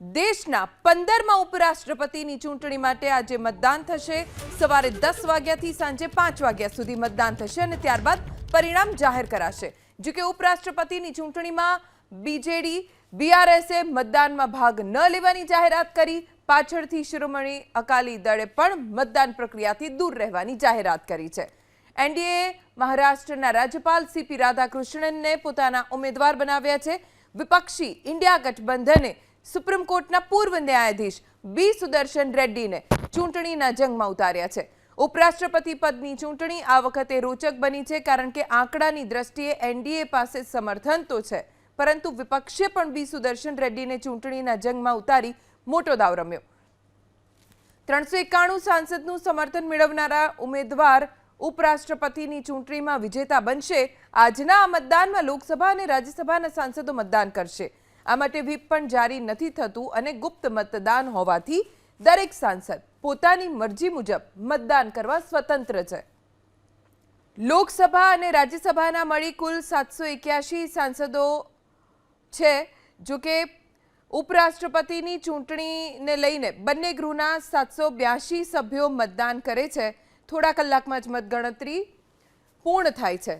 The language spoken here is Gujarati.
દેશના પંદરમાં ઉપરાષ્ટ્રપતિની ચૂંટણી માટે આજે મતદાન થશે. સવારે દસ વાગ્યાથી સાંજે પાંચ વાગ્યા સુધી મતદાન થશે અને ત્યારબાદ પરિણામ જાહેર કરાશે. જો કે ઉપરાષ્ટ્રપતિની ચૂંટણીમાં બીજેડી બીઆરએસે મતદાનમાં ભાગ ન લેવાની જાહેરાત કરી. પાછળથી શિરોમણી અકાલી દળે પણ મતદાન પ્રક્રિયાથી દૂર રહેવાની જાહેરાત કરી છે. એનડીએ મહારાષ્ટ્રના રાજ્યપાલ સીપી રાધાકૃષ્ણનને પોતાના ઉમેદવાર બનાવ્યા છે. વિપક્ષી ઇન્ડિયા ગઠબંધને સુપ્રીમ કોર્ટના પૂર્વ ન્યાયાધીશ બી સુદર્શન રેડ્ડીને ચૂંટણીના જંગમાં ઉતાર્યા છે. ઉપરાષ્ટ્રપતિ પદની ચૂંટણી આ વખતે રોચક બની છે કારણ કે આંકડાની દ્રષ્ટિએ એનડીએ પાસે સમર્થન તો છે, પરંતુ વિપક્ષે પણ બી સુદર્શન રેડ્ડીને ચૂંટણીના જંગમાં ઉતારી મોટો દાવ રમ્યો. ત્રણસો એકાણું સાંસદનું સમર્થન મેળવનારા ઉમેદવાર ઉપરાષ્ટ્રપતિની ચૂંટણીમાં વિજેતા બનશે. આજના આ મતદાનમાં લોકસભા અને રાજ્યસભાના સાંસદો મતદાન કરશે. આ માટે વ્હીપ પણ જારી નથી થતું અને ગુપ્ત મતદાન હોવાથી દરેક સાંસદ પોતાની મરજી મુજબ મતદાન કરવા સ્વતંત્ર છે. લોકસભા અને રાજ્યસભાના મળી કુલ સાતસો એક્યાસી સાંસદો છે, જો કે ઉપરાષ્ટ્રપતિની ચૂંટણીને લઈને બંને ગૃહના સાતસો બ્યાસી સભ્યો મતદાન કરે છે. થોડા કલાકમાં જ મતગણતરી પૂર્ણ થાય છે.